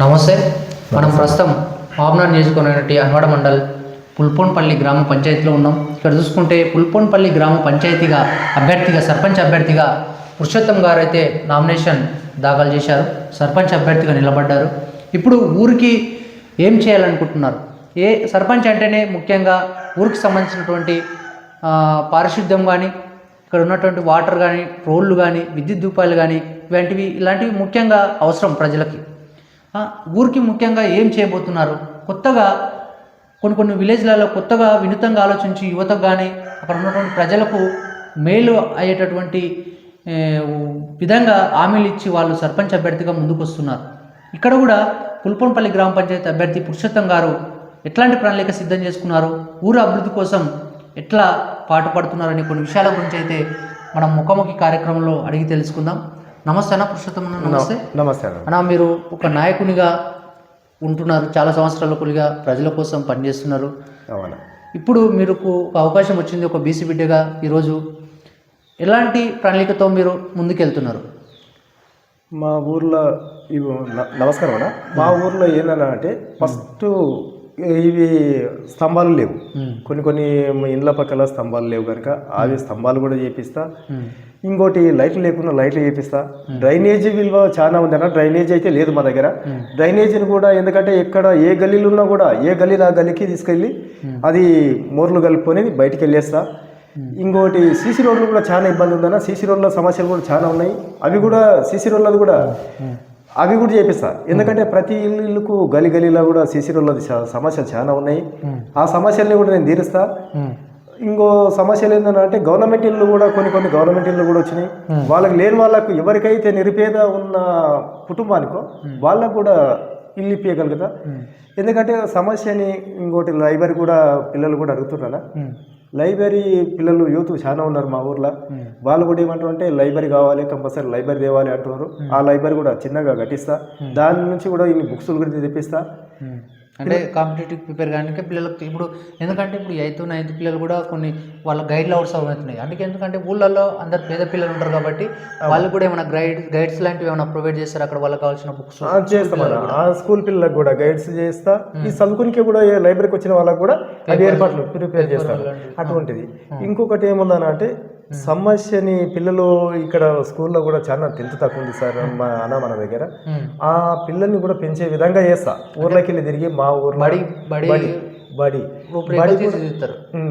నమస్తే మనం ప్రస్తుతం మామనాడు నియోజకవర్గం అన్వాడ మండల్ పుల్పోన్పల్లి గ్రామ పంచాయతీలో ఉన్నాం. ఇక్కడ చూసుకుంటే పుల్పోన్పల్లి గ్రామ పంచాయతీగా అభ్యర్థిగా సర్పంచ్ అభ్యర్థిగా పురుషోత్తం గారు అయితే నామినేషన్ దాఖలు చేశారు. సర్పంచ్ అభ్యర్థిగా నిలబడ్డారు. ఇప్పుడు ఊరికి ఏం చేయాలనుకుంటున్నారు? ఏ సర్పంచ్ అంటేనే ముఖ్యంగా ఊరికి సంబంధించినటువంటి పారిశుద్ధ్యం కానీ ఇక్కడ ఉన్నటువంటి వాటర్ కానీ రోడ్లు కానీ విద్యుత్ దీపాలు కానీ ఇలాంటివి ఇలాంటివి ముఖ్యంగా అవసరం ప్రజలకి. ఊరికి ముఖ్యంగా ఏం చేయబోతున్నారు? కొత్తగా కొన్ని కొన్ని విలేజ్లలో కొత్తగా వినూతంగా ఆలోచించి యువతకు కానీ అక్కడ ఉన్నటువంటి ప్రజలకు మేలు అయ్యేటటువంటి విధంగా హామీలు ఇచ్చి వాళ్ళు సర్పంచ్ అభ్యర్థిగా ముందుకు వస్తున్నారు ఇక్కడ కూడా పుల్పంపల్లి గ్రామ పంచాయతీ అభ్యర్థి పురుషోత్తం గారు ఎట్లాంటి ప్రణాళిక సిద్ధం చేసుకున్నారు? ఊరు అభివృద్ధి కోసం ఎట్లా పాటుపడుతున్నారనే కొన్ని విషయాల గురించి అయితే మనం ముఖాముఖి కార్యక్రమంలో అడిగి తెలుసుకుందాం. నమస్తే అన్న పురుషోత్తం అన్న నమస్తే. నమస్తే అన్న. మీరు ఒక నాయకునిగా ఉంటున్నారు చాలా సంవత్సరాల కొలిగా ప్రజల కోసం పనిచేస్తున్నారు. అవునా. ఇప్పుడు మీకు ఒక అవకాశం వచ్చింది ఒక బీసీ బిడ్డగా ఈరోజు. ఎలాంటి ప్రణాళికతో మీరు ముందుకెళ్తున్నారు? మా ఊర్లో నమస్కారం అన్న. మా ఊర్లో ఏందన్నా అంటే ఫస్ట్ ఇవి స్తంభాలు లేవు. కొన్ని కొన్ని ఇండ్ల పక్కల స్తంభాలు లేవు కనుక అవి స్తంభాలు కూడా చేపిస్తా. ఇంకోటి లైట్లు లేకుండా లైట్లు చేపిస్తా. డ్రైనేజీ విలువ చాలా ఉంది అన్న. డ్రైనేజ్ అయితే లేదు మా దగ్గర. డ్రైనేజీని కూడా ఎందుకంటే ఎక్కడ ఏ గల్లీలు ఉన్నా కూడా ఏ గల్లీ ఆ గల్లీకి తీసుకెళ్ళి అది మోర్లు కలుపుకొని బయటికి వెళ్ళేస్తా. ఇంకోటి సీసీ రోడ్లు కూడా చాలా ఇబ్బంది ఉందన్న సీసీ రోడ్ల సమస్యలు కూడా చాలా ఉన్నాయి. అవి కూడా సీసీ రోడ్లది కూడా అవి కూడా చేపిస్తా. ఎందుకంటే ప్రతి ఇల్లు ఇల్లుకు గలి గలీలో కూడా సీసీ రోడ్లది సమస్యలు చాలా ఉన్నాయి. ఆ సమస్యల్ని కూడా నేను తీరుస్తా. ఇంకో సమస్యలు ఏంటంటే గవర్నమెంట్ ఇల్లు కూడా కొన్ని కొన్ని గవర్నమెంట్ ఇల్లు కూడా వచ్చినాయి. వాళ్ళకి లేని వాళ్ళకు ఎవరికైతే నిరుపేద ఉన్న కుటుంబానికో వాళ్ళకు కూడా ఇల్లు ఇప్పించగలుగుతా ఎందుకంటే సమస్యని ఇంకోటి లైబ్రరీ కూడా పిల్లలు కూడా అడుగుతున్నారా? లైబ్రరీ పిల్లలు యూత్ చాలా ఉన్నారు మా ఊర్లో. వాళ్ళు కూడా ఏమంటారు అంటే లైబ్రరీ కావాలి కంపల్సరీ లైబ్రరీ తేవాలి అంటున్నారు. ఆ లైబ్రరీ కూడా చిన్నగా కట్టిస్తా. దాని నుంచి కూడా ఇన్ని బుక్స్ గురించి తెప్పిస్తా. అంటే కాంపిటేటివ్ ప్రిపేర్ కానీ పిల్లలకు ఇప్పుడు ఎందుకంటే ఇప్పుడు ఎయిత్ నైన్త్ పిల్లలు కూడా కొన్ని వాళ్ళ గైడ్లు అవసరం అవుతున్నాయి. అందుకే ఎందుకంటే ఊళ్ళల్లో అందరు పేద పిల్లలు ఉంటారు కాబట్టి వాళ్ళు కూడా ఏమైనా గైడ్ గైడ్స్ లాంటివి ఏమైనా ప్రొవైడ్ చేస్తారు? అక్కడ వాళ్ళకి కావాల్సిన బుక్స్ ఆ, స్కూల్ పిల్లలకు కూడా గైడ్స్ చేస్తా. ఈ చదువుకునికే కూడా ఏ లైబ్రరీకి వచ్చిన వాళ్ళకి కూడా అది ఏర్పాట్లు ప్రిపేర్ చేస్తారు. అటువంటిది. ఇంకొకటి ఏముందన్న అంటే సమస్యని పిల్లలు ఇక్కడ స్కూల్లో కూడా చాలా టెన్త్ తక్కువ ఉంది సార్ మా అన్న మన దగ్గర. ఆ పిల్లల్ని కూడా పెంచే విధంగా చేస్తా. ఊర్లోకి వెళ్ళి తిరిగి మా ఊర్లో బడి బడి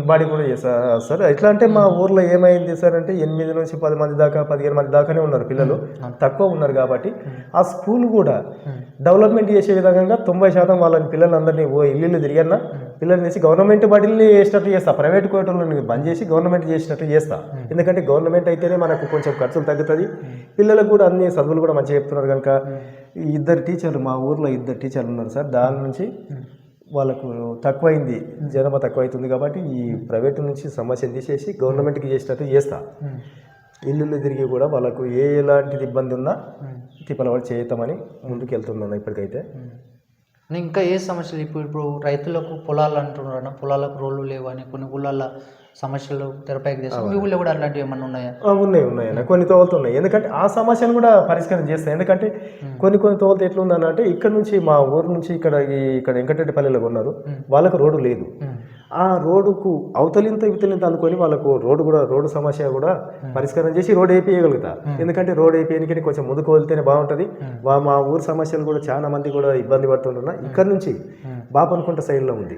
బడి కూడా చేస్తా సార్. ఎట్లా అంటే మా ఊర్లో ఏమైంది సార్ అంటే ఎనిమిది నుంచి పది మంది దాకా పదిహేను మంది దాకానే ఉన్నారు పిల్లలు. తక్కువ ఉన్నారు కాబట్టి ఆ స్కూల్ కూడా డెవలప్మెంట్ చేసే విధంగా తొంభై శాతం వాళ్ళని పిల్లలందరినీ ఓ ఇల్లు తిరిగన్నా పిల్లల్ని వేసి గవర్నమెంట్ బడిల్ని వేసేటట్టు చేస్తా. ప్రైవేట్ కోటలను బంద్ చేసి గవర్నమెంట్ చేసేటట్టు చేస్తా. ఎందుకంటే గవర్నమెంట్ అయితేనే మనకు కొంచెం ఖర్చులు తగ్గుతుంది. పిల్లలకు కూడా అన్ని చదువులు కూడా మంచిగా చెప్తున్నారు కనుక ఈ ఇద్దరు టీచర్లు మా ఊర్లో ఇద్దరు టీచర్లు ఉన్నారు సార్. దాని నుంచి వాళ్ళకు తక్కువైంది. జనాభా తక్కువైతుంది కాబట్టి ఈ ప్రైవేట్ నుంచి సమస్యను తీసేసి గవర్నమెంట్కి చేసేటట్టు చేస్తా. ఇల్లు తిరిగి కూడా వాళ్ళకు ఏ ఎలాంటిది ఇబ్బంది ఉన్నా తిప్పల వాడు చేద్దామని ముందుకు వెళ్తున్నాను ఇప్పటికైతే ఇంకా ఏ సమస్యలు ఇప్పుడు ఇప్పుడు రైతులకు పొలాలు అంటున్నారు పొలాలకు రోడ్లు లేవు అని కొన్ని ఊళ్ళల్లో సమస్యలు తెరపైకి తెస్తారు మీ ఊళ్ళో కూడా అలాంటివి ఏమన్నా ఉన్నాయా? ఉన్నాయి ఉన్నాయి అన్న. కొన్ని తోలుతూ ఉన్నాయి. ఎందుకంటే ఆ సమస్యను కూడా పరిష్కారం చేస్తాయి. ఎందుకంటే కొన్ని కొన్ని తోలుత ఎట్లుందని అంటే ఇక్కడ నుంచి మా ఊరు నుంచి ఇక్కడ ఇక్కడ వెంకటరెడ్డిపల్లిలో ఉన్నారు. వాళ్ళకు రోడ్డు లేదు. ఆ రోడ్డుకు అవతలింత ఇవతలింత అనుకొని వాళ్ళకు రోడ్డు కూడా రోడ్డు సమస్య కూడా పరిష్కారం చేసి రోడ్ వేపియగలుగుతా. ఎందుకంటే రోడ్ వేపియడానికి కొంచెం ముందుకు వెళ్తేనే బాగుంటుంది. మా ఊరు సమస్యలు కూడా చాలా మంది కూడా ఇబ్బంది పడుతుంటున్నా ఇక్కడ నుంచి బాపనుకుంట సైడ్లో ఉంది.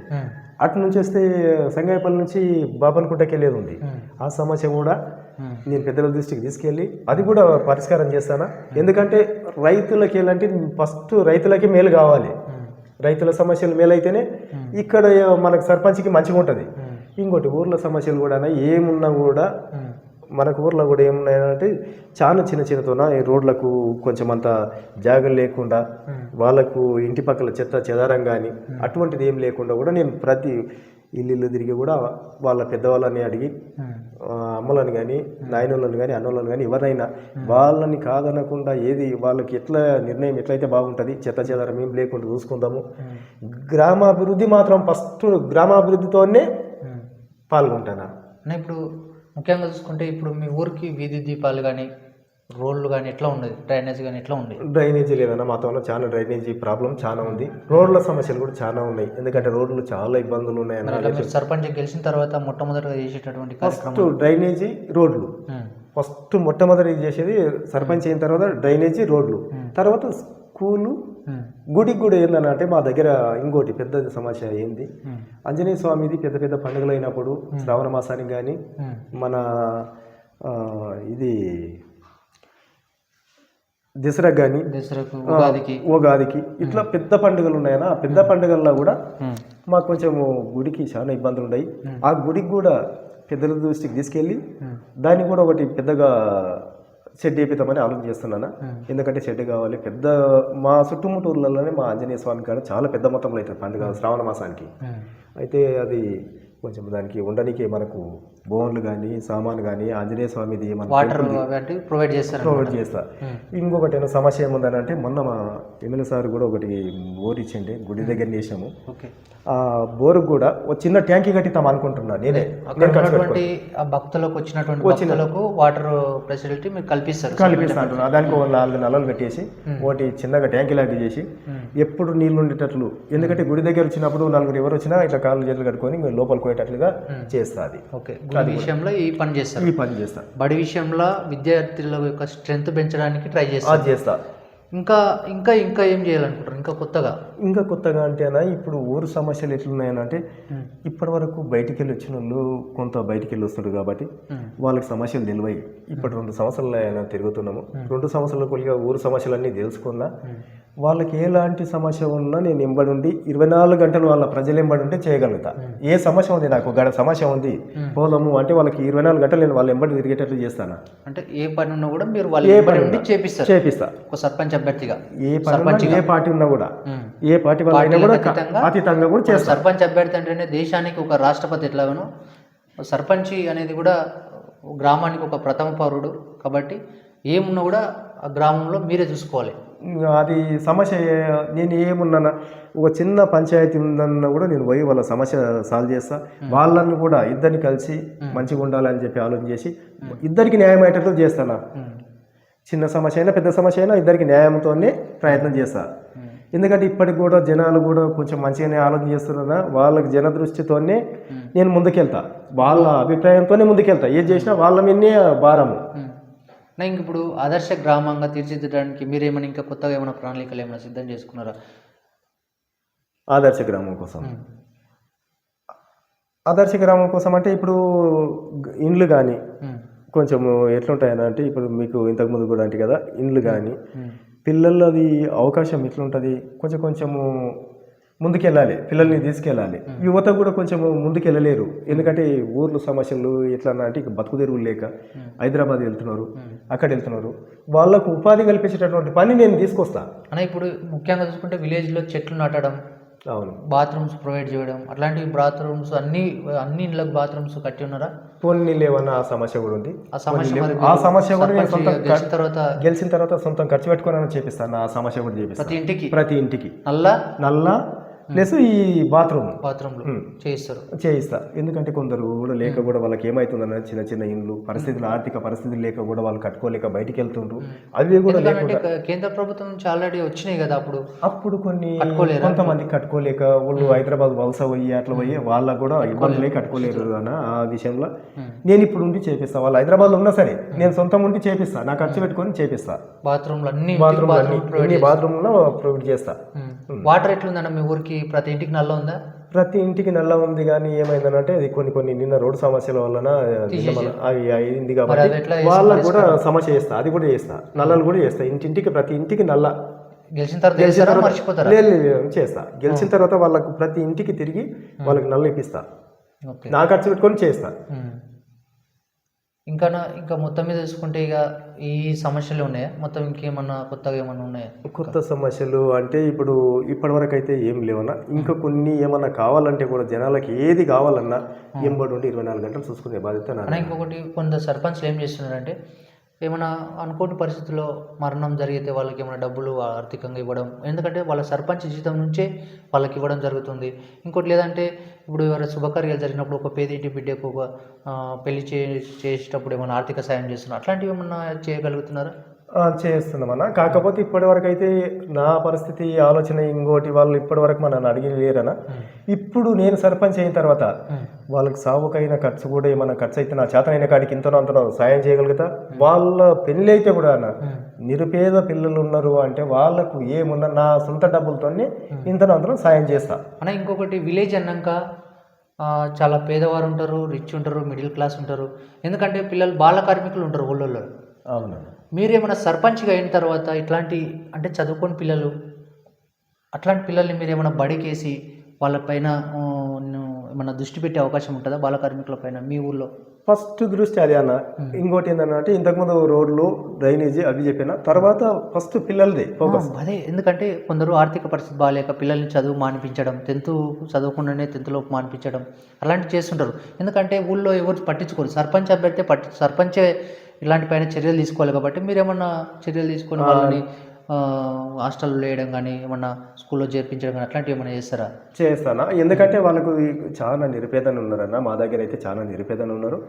అటు నుంచి వస్తే సంగాయపల్లి నుంచి బాపనుకుంటకి వెళ్ళేది ఉంది. ఆ సమస్య కూడా నేను పెద్దల దృష్టికి తీసుకెళ్ళి అది కూడా పరిష్కారం చేస్తానా. ఎందుకంటే రైతులకి ఎలాంటి ఫస్ట్ రైతులకి మేలు కావాలి. రైతుల సమస్యలు మేలైతేనే ఇక్కడ మనకు సర్పంచ్కి మంచిగా ఉంటుంది ఇంకోటి ఊర్ల సమస్యలు కూడా ఏమున్నా కూడా మనకు ఊర్లో కూడా ఏమున్నాయంటే చాలా చిన్న చిన్నతోన ఈ రోడ్లకు కొంచెం అంత జాగలు లేకుండా వాళ్ళకు ఇంటి పక్కల చెత్త చెదారం కానీ అటువంటిది ఏం లేకుండా కూడా నేను ప్రతి ఇల్లు ఇల్లు తిరిగి కూడా వాళ్ళ పెద్దవాళ్ళని అడిగి అమ్మలను కానీ నాయనోళ్ళని కానీ అన్నోళ్ళని కానీ ఎవరినైనా వాళ్ళని కాదనకుండా ఏది వాళ్ళకి ఎట్లా నిర్ణయం ఎట్లయితే బాగుంటుంది చెత్త చెదారం ఏం లేకుండా చూసుకుందాము. గ్రామాభివృద్ధి మాత్రం ఫస్ట్ గ్రామాభివృద్ధితోనే పాల్గొంటాను? ఇప్పుడు ముఖ్యంగా చూసుకుంటే ఇప్పుడు మీ ఊరికి వీధి దీపాలు కానీ రోడ్లు కానీ ఎట్లా ఉండేది? డ్రైనేజ్ కానీ ఎట్లా ఉండేది? డ్రైనేజీ లేదన్న మాతో చాలా డ్రైనేజీ ప్రాబ్లం చాలా ఉంది. రోడ్ల సమస్యలు కూడా చాలా ఉన్నాయి. ఎందుకంటే రోడ్లు చాలా ఇబ్బందులు మీరు సర్పంచ్ గెలిచిన తర్వాత మొట్టమొదటిగా చేసేటటువంటి ఫస్ట్ డ్రైనేజీ రోడ్లు. ఫస్ట్ మొట్టమొదటి చేసేది సర్పంచ్ అయిన తర్వాత డ్రైనేజీ రోడ్లు. తర్వాత స్కూలు. గుడికి కూడా ఏందనంటే మా దగ్గర ఇంకోటి పెద్ద సమస్య ఏంది? ఆంజనేయ స్వామిది పెద్ద పెద్ద పండుగలు అయినప్పుడు శ్రావణ మాసానికి కానీ మన ఇది దసరా కానీ దసరాకు ఉగాదికి. ఉగాదికి. ఇట్లా పెద్ద పండుగలు ఉన్నాయన్నా ఆ పెద్ద పండుగల్లో కూడా మాకు కొంచెము గుడికి చాలా ఇబ్బందులు ఉన్నాయి ఆ గుడికి కూడా పెద్దల దృష్టికి తీసుకెళ్ళి దాన్ని కూడా ఒకటి పెద్దగా షెడ్ వేపిద్దామని ఆలోచన చేస్తున్నాను. ఎందుకంటే షెడ్ కావాలి. పెద్ద మా చుట్టుముట్టూర్లలోనే మా ఆంజనేయ స్వామి కాడ చాలా పెద్ద మొత్తంలో అవుతుంది పండుగ శ్రావణ మాసానికి. అయితే అది కొంచెం దానికి ఉండడానికి మనకు బోన్లు కానీ సామాన్ కానీ ఆంజనేయ స్వామిది వాటర్ ప్రొవైడ్ చేస్తారు ప్రొవైడ్ చేస్తా. ఉమ్, ఇంకొకటి ఏమైనా సమస్య ఏముందని అంటే మొన్న మా ఎమ్మెల్యే సార్ కూడా ఒకటి బోర్ ఇచ్చిండే గుడి దగ్గర చేసాము ఆ బోరుకు కూడా ఒక చిన్న ట్యాంకీ కట్టిద్దాం అనుకుంటున్నా నేనే. ఆ భక్తులకు వచ్చినటువంటి భక్తులకు వాటర్ ఫెసిలిటీ మీరు కల్పిస్తారు కల్పిస్తా అంటున్నా. దానికి ఒక నాలుగు నల్లలు పెట్టేసి ఒకటి చిన్నగా ట్యాంకీ లాంటి చేసి ఎప్పుడు నీళ్ళు ఉండేటట్లు. ఎందుకంటే గుడి దగ్గర వచ్చినప్పుడు నలుగురు ఎవరు వచ్చినా ఇట్లా కాళ్ళు చేతులు కట్టుకొని లోపలికి పోయేటట్లుగా చేస్తా అది. ఓకే గుడి విషయంలో ఈ పని చేస్తారు. ఈ పని చేస్తా బడి విషయంలో విద్యార్థుల యొక్క స్ట్రెంత్ పెంచడానికి ట్రై చేస్తారు. అది చేస్తా. ఇంకా ఇంకా ఇంకా ఏం చేయాలనుకుంటారు ఇంకా కొత్తగా? ఇంకా కొత్తగా అంటేనా ఇప్పుడు ఊరు సమస్యలు ఎట్లున్నాయనంటే ఇప్పటి వరకు బయటికి వెళ్ళి వచ్చిన వాళ్ళు కొంత బయటికి వెళ్ళి వస్తున్నారు కాబట్టి వాళ్ళకి సమస్యలు తెలివై ఇప్పుడు రెండు సంవత్సరాలు అయినా తిరుగుతున్నాము రెండు సంవత్సరాల కొద్దిగా ఊరు సమస్యలన్నీ తెలుసుకున్నా వాళ్ళకి ఎలాంటి సమస్య ఉన్నా నేను ఎంబడి ఉండి ఇరవై నాలుగు గంటలు వాళ్ళ ప్రజలు ఎంబడి ఉంటే చేయగలుగుతా. ఏ సమస్య ఉంది నాకు? గడ సమస్య ఉంది. పోదాము అంటే వాళ్ళకి ఇరవై నాలుగు గంటలు నేను వాళ్ళ ఎంబడి తిరిగేటట్లు చేస్తాను? అంటే ఏ పని ఉన్నా కూడా మీరు వాళ్ళు వెంబడి ఉండి చేపిస్తారు. చేపిస్తా. ఒక సర్పంచ్ అభ్యర్థిగా. ఏ పని ఉన్నా, ఏ పార్టీ ఉన్నా కూడా. ఏ పార్టీ వాళ్ళైనా కూడా అతీతంగా కూడా చేస్తా. సర్పంచ్ అభ్యర్థి అంటేనే దేశానికి ఒక రాష్ట్రపతి ఎట్లాగానో సర్పంచ్ అనేది కూడా గ్రామానికి ఒక ప్రథమ పౌరుడు కాబట్టి ఏమున్నా కూడా ఆ గ్రామంలో మీరే చూసుకోవాలి. అది సమస్య నేను ఏమున్నా ఒక చిన్న పంచాయతీ ఉందన్నా కూడా నేను పోయి వాళ్ళ సమస్య సాల్వ్ చేస్తా. వాళ్ళని కూడా ఇద్దరిని కలిసి మంచిగా ఉండాలని చెప్పి ఆలోచన చేసి ఇద్దరికి న్యాయం అయ్యేటట్లు చేస్తాను. చిన్న సమస్య అయినా పెద్ద సమస్య అయినా ఇద్దరికి న్యాయంతోనే ప్రయత్నం చేస్తా. ఎందుకంటే ఇప్పటికి కూడా జనాలు కూడా కొంచెం మంచిగానే ఆలోచన చేస్తున్నారా? వాళ్ళకి జన దృష్టితోనే నేను ముందుకెళ్తా. వాళ్ళ అభిప్రాయంతోనే ముందుకెళ్తా. ఏది చేసినా వాళ్ళ మీదనే భారము. నా ఇంక ఇప్పుడు ఆదర్శ గ్రామంగా తీర్చిదిద్దడానికి మీరేమైనా ఇంకా కొత్తగా ఏమైనా ప్రణాళికలు ఏమైనా సిద్ధం చేసుకున్నారా ఆదర్శ గ్రామం కోసం. ఆదర్శ గ్రామం కోసం అంటే ఇప్పుడు ఇండ్లు కానీ ఉమ్. కొంచెం ఎట్లుంటాయని అంటే ఇప్పుడు మీకు ఇంతకుముందు కూడా అంటే కదా ఇండ్లు కానీ. పిల్లలది అవకాశం ఎట్లుంటుంది కొంచెం కొంచెము ముందుకెళ్ళాలి పిల్లల్ని తీసుకెళ్ళాలి. యువత కూడా కొంచెం ముందుకెళ్ళలేరు. ఎందుకంటే ఊర్లు సమస్యలు ఎట్లా అంటే ఇక బతుకు తెరువులు లేక హైదరాబాద్ వెళ్తున్నారు అక్కడ వెళ్తున్నారు. వాళ్ళకు ఉపాధి కల్పించేటటువంటి పని నేను తీసుకొస్తా. అన్న ఇప్పుడు ముఖ్యంగా చూసుకుంటే విలేజ్లో చెట్లు నాటడం అవును. బాత్రూమ్స్ ప్రొవైడ్ చేయడం అట్లాంటి బాత్రూమ్స్ అన్ని అన్ని ఇళ్ళకి బాత్రూమ్స్ కట్టి ఉన్నారా? పోనీ లేవన్నా ఆ సమస్య కూడా ఉంది. ఆ సమస్య. ఆ సమస్య కూడా నేను సొంతం గెలిచిన తర్వాత గెలిచిన తర్వాత సొంతం ఖర్చు పెట్టుకోనని చేపిస్తాను ఆ సమస్య కూడా చేపిస్తాను. ప్రతి ఇంటికి? ప్రతి ఇంటికి. నల్ల? నల్ల ప్లస్ ఈ బాత్రూమ్. బాత్రూమ్లు చేయిస్తారు. చేయిస్తా ఎందుకంటే కొందరు కూడా లేక కూడా వాళ్ళకి ఏమవుతుందన్న చిన్న చిన్న ఇండ్లు పరిస్థితులు ఆర్థిక పరిస్థితులు లేక కూడా వాళ్ళు కట్టుకోలేక బయటికి వెళ్తుండ్రు. అవి కూడా లేకుండా కేంద్ర ప్రభుత్వం నుంచి ఆల్రెడీ వచ్చినాయి కదా అప్పుడు. అప్పుడు కొన్ని? కొంతమంది కట్టుకోలేక వాళ్ళు హైదరాబాద్ వలస పోయి అట్లా పోయి వాళ్ళకు కూడా ఇబ్బందులే కట్టుకోలేరు. అన్న ఆ విషయంలో. నేను ఇప్పుడు ఉండి చేపిస్తా. వాళ్ళు హైదరాబాద్లో ఉన్నా సరే నేను సొంతం ఉండి చేపిస్తా. నా ఖర్చు పెట్టుకొని చేపిస్తా. బాత్రూమ్లు అన్ని బాత్రూమ్ బాత్రూమ్ అన్ని బాత్రూమ్లో ప్రొవైడ్ చేస్తా. వాటర్ ఎట్లుందన్న మీ ఊరికి? ప్రతి ఇంటికి నల్ల ఉందా? ప్రతి ఇంటికి నల్ల ఉంది కానీ ఏమైందంటే అది కొన్ని కొన్ని నిన్న రోడ్డు సమస్యల వలన అవి అయింది కాబట్టి వాళ్ళకు కూడా సమస్య చేస్తా అది కూడా చేస్తా. నల్లలు కూడా చేస్తా. ఇంటింటికి ప్రతి ఇంటికి నల్ల. గెలిచిన తర్వాత మర్చిపోతారా? చేస్తా. గెలిచిన తర్వాత వాళ్ళకు ప్రతి ఇంటికి తిరిగి వాళ్ళకి నల్ల ఇప్పిస్తా. నా ఖర్చు పెట్టుకొని చేస్తా. ఇంకా నా- ఇంకా మొత్తం మీద చూసుకుంటే ఇక ఈ సమస్యలు ఉన్నాయా? మొత్తం ఇంకేమన్నా కొత్తగా ఏమన్నా ఉన్నాయా? కొత్త సమస్యలు అంటే ఇప్పుడు ఇప్పటి వరకు అయితే ఏం లేవన్నా. ఇంకా కొన్ని ఏమన్నా కావాలంటే కూడా జనాలకి ఏది కావాలన్నా ఎంబడి ఉండి ఇరవై నాలుగు గంటలు చూసుకునే బాధ్యత ఇంకొకటి కొంత సర్పంచ్లు ఏం చేస్తున్నారంటే ఏమైనా అనుకోని పరిస్థితుల్లో మరణం జరిగితే వాళ్ళకి ఏమైనా డబ్బులు ఆర్థికంగా ఇవ్వడం ఎందుకంటే వాళ్ళ సర్పంచ్ జీతం నుంచే వాళ్ళకి ఇవ్వడం జరుగుతుంది. ఇంకోటి లేదంటే ఇప్పుడు ఎవరైనా శుభకార్యాలు జరిగినప్పుడు ఒక పేదింటి బిడ్డకు ఒక పెళ్ళి చే చేసేటప్పుడు ఏమైనా ఆర్థిక సాయం చేస్తున్నారు అట్లాంటివి ఏమన్నా చేయగలుగుతున్నారా? ఆ, చేస్తున్నామన్న. కాకపోతే ఇప్పటి వరకు అయితే నా పరిస్థితి ఆలోచన ఇంకోటి వాళ్ళు ఇప్పటి వరకు నన్ను అడిగి లేరన్న ఇప్పుడు నేను సర్పంచ్ అయిన తర్వాత వాళ్ళకి సాగుకైన ఖర్చు కూడా ఏమైనా ఖర్చు అయితే నా చేతనైన కాడికి ఇంతనో అంతనో సాయం చేయగలుగుతా? వాళ్ళ పెళ్ళి అయితే కూడా అన్న నిరుపేద పిల్లలు ఉన్నారు అంటే వాళ్ళకు ఏమున్నా నా సొంత డబ్బులతోనే ఇంతనో అంతనో సాయం చేస్తా. అన్న ఇంకొకటి విలేజ్ అన్నాక చాలా పేదవారు ఉంటారు రిచ్ ఉంటారు మిడిల్ క్లాస్ ఉంటారు. ఎందుకంటే పిల్లలు బాల కార్మికులు ఉంటారు ఊళ్ళల్లో. అవునన్న మీరేమైనా సర్పంచ్గా అయిన తర్వాత ఇట్లాంటి అంటే చదువుకోని పిల్లలు అట్లాంటి పిల్లల్ని మీరు ఏమైనా బడికేసి వాళ్ళపైన ఏమైనా దృష్టి పెట్టే అవకాశం ఉంటుందా బాల కార్మికుల పైన మీ ఊళ్ళో ఫస్ట్ దృష్టి అదే అన్న. ఇంకోటి ఏంటంటే ఇంతకుముందు రోడ్లు డ్రైనేజీ అవి చెప్పిన తర్వాత ఫస్ట్ పిల్లలదే ఫోకస్. అదే ఎందుకంటే కొందరు ఆర్థిక పరిస్థితి బాగాలేక పిల్లల్ని చదువు మానిపించడం టెన్త్ చదవకుండానే టెన్త్లో మానిపించడం అలాంటివి చేస్తుంటారు. ఎందుకంటే ఊళ్ళో ఎవరు పట్టించుకోరు. సర్పంచ్ అభ్యర్థి పట్టి సర్పంచే ఇలాంటి పైన చర్యలు తీసుకోవాలి కాబట్టి మీరు ఏమన్నా చర్యలు తీసుకొని వాళ్ళని హాస్టల్లో వేయడం కానీ ఏమన్నా స్కూల్లో చేర్పించడం కానీ అట్లాంటివి ఏమైనా చేస్తారా? చేస్తానా? ఎందుకంటే వాళ్ళకు చాలా నిరుపేదలు ఉన్నారన్న మా దగ్గర అయితే చాలా నిరుపేదలు ఉన్నారు.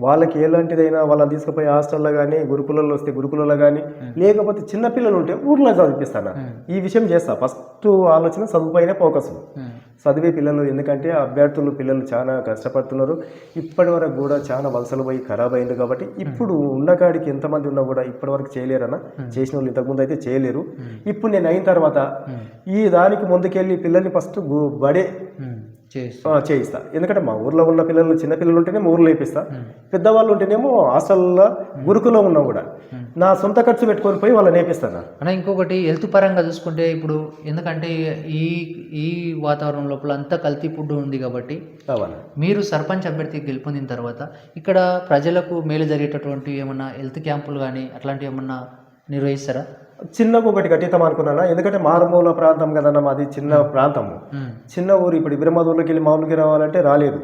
వాళ్ళకి ఎలాంటిదైనా వాళ్ళని తీసుకుపోయి హాస్టల్లో కానీ గురుకులలో వస్తే గురుకులలో కానీ లేకపోతే చిన్న పిల్లలు ఉంటే ఊర్లో చదివిపిస్తాను? ఈ విషయం చేస్తా. ఫస్ట్ ఆలోచన చదువుపైనే ఫోకస్. చదివే పిల్లలు ఎందుకంటే అభ్యర్థులు పిల్లలు చాలా కష్టపడుతున్నారు. ఇప్పటి వరకు కూడా చాలా వలసలు పోయి ఖరాబ్ అయింది కాబట్టి ఇప్పుడు ఉన్న కాడికి ఎంతమంది ఉన్నా కూడా ఇప్పటి వరకు చేయలేరన్న. చేసిన వాళ్ళు ఇంతకుముందు అయితే చేయలేరు. ఇప్పుడు నేను అయిన తర్వాత ఈ దానికి ముందుకెళ్ళి పిల్లల్ని ఫస్ట్ బడే చేయిస్తా. ఎందుకంటే మా ఊర్లో ఉన్న పిల్లలు చిన్న పిల్లలు ఉంటేనే మా ఊర్లో వేపిస్తా పెద్దవాళ్ళు ఉంటేనేమో హాస్టల్లో గురుకులో ఉన్నా కూడా. నా సొంత ఖర్చు పెట్టుకొని పోయి వాళ్ళని నేపిస్తాను అన్న ఇంకొకటి హెల్త్ పరంగా చూసుకుంటే ఇప్పుడు ఎందుకంటే ఈ ఈ వాతావరణం లోపల అంతా కల్తీ ఫుడ్ ఉంది కాబట్టి మీరు సర్పంచ్ అభ్యర్థి గెలుపొందిన తర్వాత ఇక్కడ ప్రజలకు మేలు జరిగేటటువంటి ఏమన్నా హెల్త్ క్యాంపులు కానీ అట్లాంటివి ఏమన్నా నిర్వహిస్తారా? చిన్నగా ఒకటి కట్టిద్దాం అనుకున్నాను? ఎందుకంటే మారుమూల ప్రాంతం కదన్న మాది చిన్న ప్రాంతము. చిన్న ఊరు ఇప్పుడు ఇబ్రహ్మదూర్లోకి వెళ్ళి మామూలుగా రావాలంటే రాలేదు.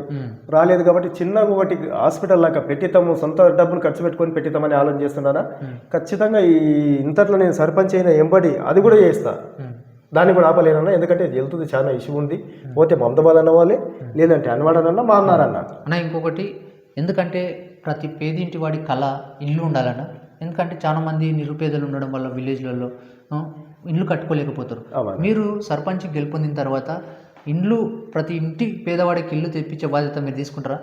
రాలేదు కాబట్టి చిన్నగా ఒకటి హాస్పిటల్ లాగా పెట్టితాము సొంత డబ్బులు ఖర్చు పెట్టుకొని పెట్టిద్దామని ఆలోచన చేస్తున్నానా? ఖచ్చితంగా ఈ ఇంతట్లో నేను సర్పంచ్ అయిన ఎంబడి అది కూడా చేస్తా. దాన్ని కూడా ఆపలేనన్నా ఎందుకంటే వెళ్తుంది చాలా ఇష్యూ ఉంది. పోతే మమతాబాద్ అన్నవాళ్ళే లేదంటే అన్నవాడనన్నా మా అన్నారన్న. అన్న ఇంకొకటి ఎందుకంటే ప్రతి పేదింటి వాడి కళ ఇల్లు ఉండాలన్న ఎందుకంటే చాలా మంది నిరుపేదలు ఉండడం వల్ల విలేజ్లలో ఆ, ఇల్లు కట్టుకోలేకపోతారు. మీరు సర్పంచ్ గెలుపొందిన తర్వాత ఇండ్లు ప్రతి ఇంటి పేదవాడికి ఇల్లు తెప్పించే బాధ్యత మీరు తీసుకుంటారా?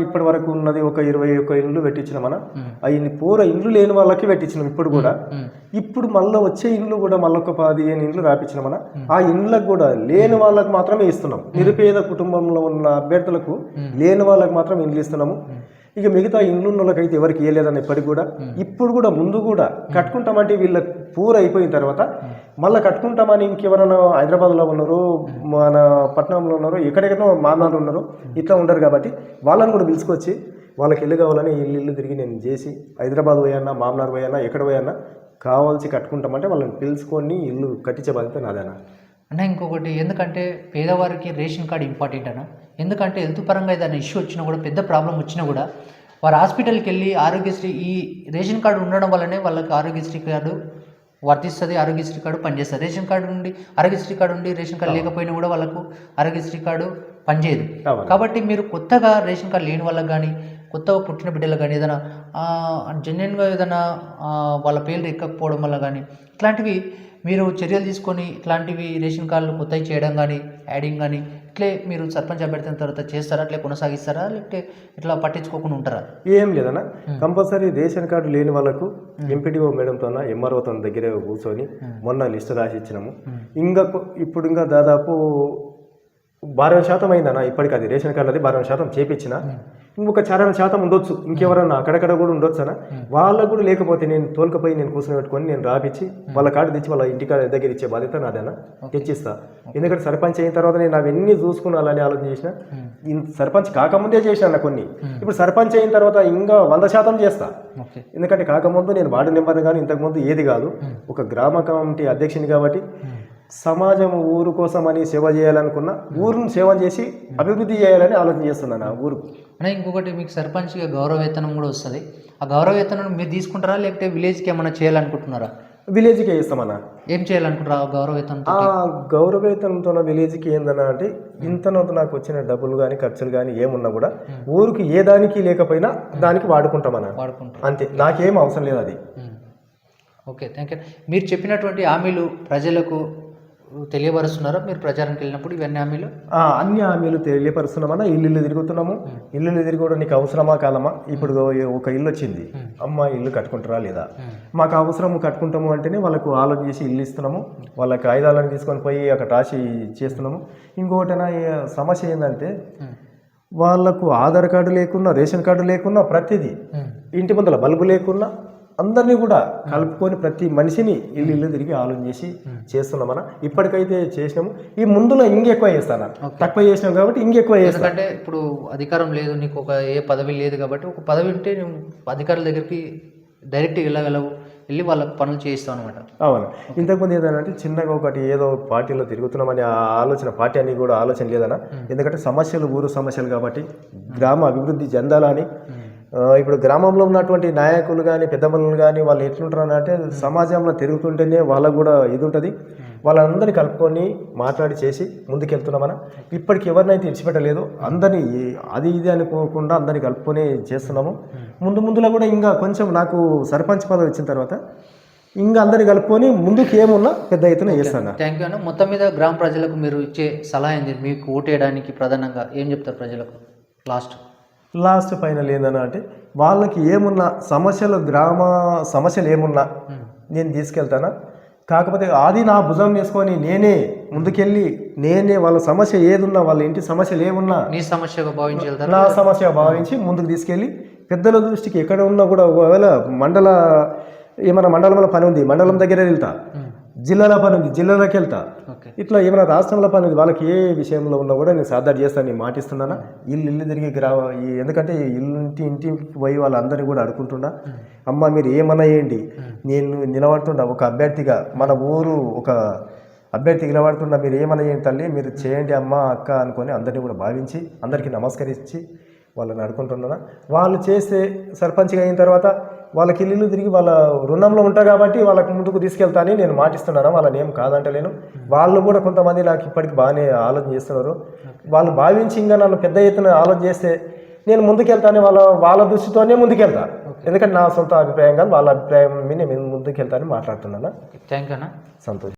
ఇప్పటి వరకు ఉన్నది ఒక ఇరవై ఒక్క ఇండ్లు పెట్టించిన మన. అవి పూర ఇండ్లు లేని వాళ్ళకి పెట్టించినాం ఇప్పుడు కూడా. ఇప్పుడు మళ్ళీ వచ్చే ఇండ్లు కూడా మళ్ళీ ఒక పదిహేను ఇండ్లు రాపించిన మన. ఆ ఇండ్లకు కూడా లేని వాళ్ళకి మాత్రమే ఇస్తున్నాం. నిరుపేద కుటుంబంలో ఉన్న అభ్యర్థులకు లేని వాళ్ళకి మాత్రం ఇండ్లు ఇస్తున్నాము. ఇక మిగతా ఇండ్లు వాళ్ళకైతే ఎవరికి ఇవ్వలేదని ఇప్పటికి కూడా ఇప్పుడు కూడా ముందు కూడా కట్టుకుంటామంటే వీళ్ళ పూర అయిపోయిన తర్వాత మళ్ళీ కట్టుకుంటామని ఇంకెవరైనా హైదరాబాద్లో ఉన్నారు మన పట్టణంలో ఉన్నారు ఎక్కడెక్కడో మానాలు ఉన్నారు ఇట్లా ఉండరు కాబట్టి వాళ్ళని కూడా పిలుచుకొచ్చి వాళ్ళకి ఇల్లు కావాలని ఇల్లు ఇల్లు తిరిగి నేను చేసి హైదరాబాద్ పోయన్నా మామనార్ పోయన్నా ఎక్కడ పోయన్నా కావాల్సి కట్టుకుంటామంటే వాళ్ళని పిలుచుకొని ఇల్లు కట్టించే బాధ్యత నాదేనా అన్న ఇంకొకటి ఎందుకంటే పేదవారికి రేషన్ కార్డు ఇంపార్టెంట్ అన్న? ఎందుకంటే హెల్త్ పరంగా ఏదైనా ఇష్యూ వచ్చినా కూడా పెద్ద ప్రాబ్లం వచ్చినా కూడా వారు హాస్పిటల్కి వెళ్ళి ఆరోగ్యశ్రీ ఈ రేషన్ కార్డు ఉండడం వల్లనే వాళ్ళకి ఆరోగ్యశ్రీ కార్డు వర్తిస్తుంది ఆరోగ్యశ్రీ కార్డు పనిచేస్తుంది. రేషన్ కార్డు నుండి ఆరోగ్యశ్రీ కార్డు ఉండి రేషన్ కార్డు లేకపోయినా కూడా వాళ్ళకు ఆరోగ్యశ్రీ కార్డు పనిచేయదు. కాబట్టి మీరు కొత్తగా రేషన్ కార్డు లేని వాళ్ళకి కానీ కొత్తగా పుట్టిన బిడ్డలకు కానీ ఏదైనా జెన్యున్గా ఏదైనా వాళ్ళ పేర్లు ఎక్కకపోవడం వల్ల కానీ ఇట్లాంటివి మీరు చర్యలు తీసుకొని ఇట్లాంటివి రేషన్ కార్డులు కొత్తవి చేయడం కానీ యాడింగ్ కానీ ఇట్లే మీరు సర్పంచ్ అభ్యర్థిన తర్వాత చేస్తారా? అట్లే కొనసాగిస్తారా? లేకపోతే ఇట్లా పట్టించుకోకుండా ఉంటారా? ఏం లేదన్నా. కంపల్సరీ రేషన్ కార్డు లేని వాళ్ళకు ఎంపీడీఓ మేడంతో ఎంఆర్ఓతో దగ్గర కూర్చొని మొన్న లిస్ట్ రాసి ఇచ్చినాము ఇంకా ఇప్పుడు ఇంకా దాదాపు బారవ శాతం అయిందన్న. ఇప్పటికి అది రేషన్ కార్డు అది బారవ శాతం చేపించిన. ఇంకొక చారణ శాతం ఉండొచ్చు. ఇంకెవరన్నా అక్కడక్కడ కూడా ఉండొచ్చు అన్న వాళ్ళకు కూడా లేకపోతే నేను తోలుకపోయి నేను కూర్చొని పెట్టుకొని నేను రాపిచ్చి వాళ్ళ కార్డు తెచ్చి వాళ్ళ ఇంటి కాడ దగ్గర ఇచ్చే బాధ్యత నాదేనా? తెచ్చిస్తా. ఎందుకంటే సర్పంచ్ అయిన తర్వాత నేను అవన్నీ చూసుకున్నాలని ఆలోచన చేసిన. సర్పంచ్ కాకముందే చేశాను కొన్ని. ఇప్పుడు సర్పంచ్ అయిన తర్వాత ఇంకా వంద శాతం చేస్తా. ఎందుకంటే కాకముందు నేను వార్డు నెంబర్ కానీ ఇంతకుముందు ఏది కాదు. ఒక గ్రామ కమిటీ అధ్యక్షుని కాబట్టి సమాజం ఊరు కోసం అని సేవ చేయాలనుకున్నా ఊరును సేవ చేసి అభివృద్ధి చేయాలని ఆలోచన చేస్తున్నాను ఆ ఊరు. అన్న ఇంకొకటి మీకు సర్పంచ్గా గౌరవ వేతనం కూడా వస్తుంది. ఆ గౌరవ వేతనం మీరు తీసుకుంటారా లేకపోతే విలేజ్కి ఏమైనా చేయాలనుకుంటున్నారా? విలేజ్కి ఇస్తామన్నా ఏం చేయాలనుకుంటారా వేతనంతో ఆ గౌరవేతనంతో నా విలేజ్కి ఏందన్నా అంటే ఇంతనొంత నాకు వచ్చిన డబ్బులు కానీ ఖర్చులు కానీ ఏమున్నా కూడా ఊరికి ఏ దానికి లేకపోయినా దానికి వాడుకుంటామన్నా. వాడుకుంటారు అంతే. నాకేం అవసరం లేదు అది. ఓకే థ్యాంక్ యూ మీరు చెప్పినటువంటి హామీలు ప్రజలకు తెలియపరుస్తున్నారా? మీరు ప్రచారానికి వెళ్ళినప్పుడు ఇవన్నీ హామీలు? అన్ని హామీలు తెలియపరుస్తున్నామన్నా ఇల్లు ఇల్లు తిరుగుతున్నాము. ఇల్లు తిరిగి కూడా నీకు అవసరమా కాలమా? ఇప్పుడు ఒక ఇల్లు వచ్చింది. అమ్మ ఇల్లు కట్టుకుంటారా లేదా? మాకు అవసరం కట్టుకుంటాము అంటేనే వాళ్ళకు ఆలోచన చేసి ఇల్లు ఇస్తున్నాము. వాళ్ళకి ఆయుధాలను తీసుకొని పోయి అక్కడ రాసి చేస్తున్నాము. ఇంకొకటైనా సమస్య ఏంటంటే వాళ్ళకు ఆధార్ కార్డు లేకున్నా రేషన్ కార్డు లేకున్నా ప్రతిదీ. ఇంటి ముందర బల్బు లేకున్నా అందరినీ కూడా కలుపుకొని ప్రతి మనిషిని ఇల్లు ఇల్లు తిరిగి ఆలోచన చేసి చేస్తున్నామన్నా ఇప్పటికైతే చేసినాము. ఈ ముందులో ఇంకెక్కువ చేస్తాను తక్కువ చేసినాం కాబట్టి ఇంకెక్కువ చేస్తాను. ఎందుకంటే ఇప్పుడు అధికారం లేదు నీకు ఒక ఏ పదవి లేదు కాబట్టి ఒక పదవి ఉంటే నువ్వు అధికారుల దగ్గరికి డైరెక్ట్ వెళ్ళగలవు వెళ్ళి వాళ్ళ పనులు చేయిస్తావు అనమాట అవును. ఇంతకుముందు ఏదైనా చిన్నగా ఒకటి ఏదో పార్టీలో తిరుగుతున్నామని ఆ ఆలోచన పార్టీ అని కూడా ఆలోచన లేదన్నా. ఎందుకంటే సమస్యలు ఊరు సమస్యలు కాబట్టి గ్రామ అభివృద్ధి చెందాలని ఇప్పుడు గ్రామంలో ఉన్నటువంటి నాయకులు కానీ పెద్దమ్మలు కానీ వాళ్ళు ఎట్లుంటారు అంటే సమాజంలో తిరుగుతుంటేనే వాళ్ళకు కూడా ఇది ఉంటుంది. వాళ్ళందరినీ కలుపుకొని మాట్లాడి చేసి ముందుకెళ్తున్నామన ఇప్పటికి ఎవరినైతే విడిచిపెట్టలేదు అందరినీ అది ఇది అనుకోకుండా అందరినీ కలుపుకొని చేస్తున్నాము. ముందు ముందులో కూడా ఇంకా కొంచెం నాకు సర్పంచ్ పదవి వచ్చిన తర్వాత ఇంకా అందరినీ కలుపుకొని ముందుకు ఏమున్నా పెద్ద ఎత్తున చేస్తాను. థ్యాంక్ యూ అన్న. మొత్తం మీద గ్రామ ప్రజలకు మీరు ఇచ్చే సలహా ఏంది? మీకు ఓటేయడానికి ప్రధానంగా ఏం చెప్తారు ప్రజలకు? లాస్ట్ లాస్ట్ ఫైనల్ ఏందన్నా అంటే వాళ్ళకి ఏమున్నా సమస్యలు గ్రామ సమస్యలు ఏమున్నా నేను తీసుకెళ్తానా? కాకపోతే అది నా భుజం వేసుకొని నేనే ముందుకెళ్ళి నేనే వాళ్ళ సమస్య ఏదున్నా వాళ్ళ ఇంటి సమస్యలు ఏమున్నా నీ సమస్యగా భావించి నా సమస్య భావించి ముందుకు తీసుకెళ్ళి పెద్దల దృష్టికి ఎక్కడ ఉన్నా కూడా ఒకవేళ మండల ఏమైనా మండలంలో పని ఉంది మండలం దగ్గర వెళ్తా. జిల్లాలో పని ఉంది జిల్లాలోకి వెళ్తా. ఇట్లా ఏమైనా రాష్ట్రంలో పని ఉంది వాళ్ళకి ఏ విషయంలో ఉన్నా కూడా నేను సాధారణ చేస్తాను నేను మాటిస్తున్నానా? ఇల్లు ఇల్లు తిరిగి గ్రా ఈ ఎందుకంటే ఇల్లు ఇంటి ఇంటికి పోయి వాళ్ళందరినీ కూడా అడుకుంటున్నా అమ్మ మీరు ఏమన్నా చేయండి. నేను నిలబడుతున్నా ఒక అభ్యర్థిగా మన ఊరు ఒక అభ్యర్థి నిలబడుతున్నా మీరు ఏమన్నా చేయండి తల్లి మీరు చేయండి అమ్మ అక్క అనుకొని అందరినీ కూడా భావించి అందరికీ నమస్కరించి వాళ్ళని అడుకుంటున్నా వాళ్ళు చేస్తే సర్పంచ్గా అయిన తర్వాత వాళ్ళకి ఇల్లు తిరిగి వాళ్ళ రుణంలో ఉంటా కాబట్టి వాళ్ళకి ముందుకు తీసుకెళ్తానని నేను మాటిస్తున్నాను. వాళ్ళని ఏం కాదంటలేను. వాళ్ళు కూడా కొంతమంది నాకు ఇప్పటికి బాగానే ఆలోచన చేస్తున్నారు. వాళ్ళు భావించి ఇంకా నన్ను పెద్ద ఎత్తున ఆలోచన చేస్తే నేను ముందుకెళ్తానే వాళ్ళ వాళ్ళ దృష్టితోనే ముందుకెళ్తా. ఎందుకంటే నా సొంత అభిప్రాయం కానీ వాళ్ళ అభిప్రాయం మీద నేను ముందుకెళ్తానని మాట్లాడుతున్నాను. థ్యాంక్ యూ అన్న. సంతోషం.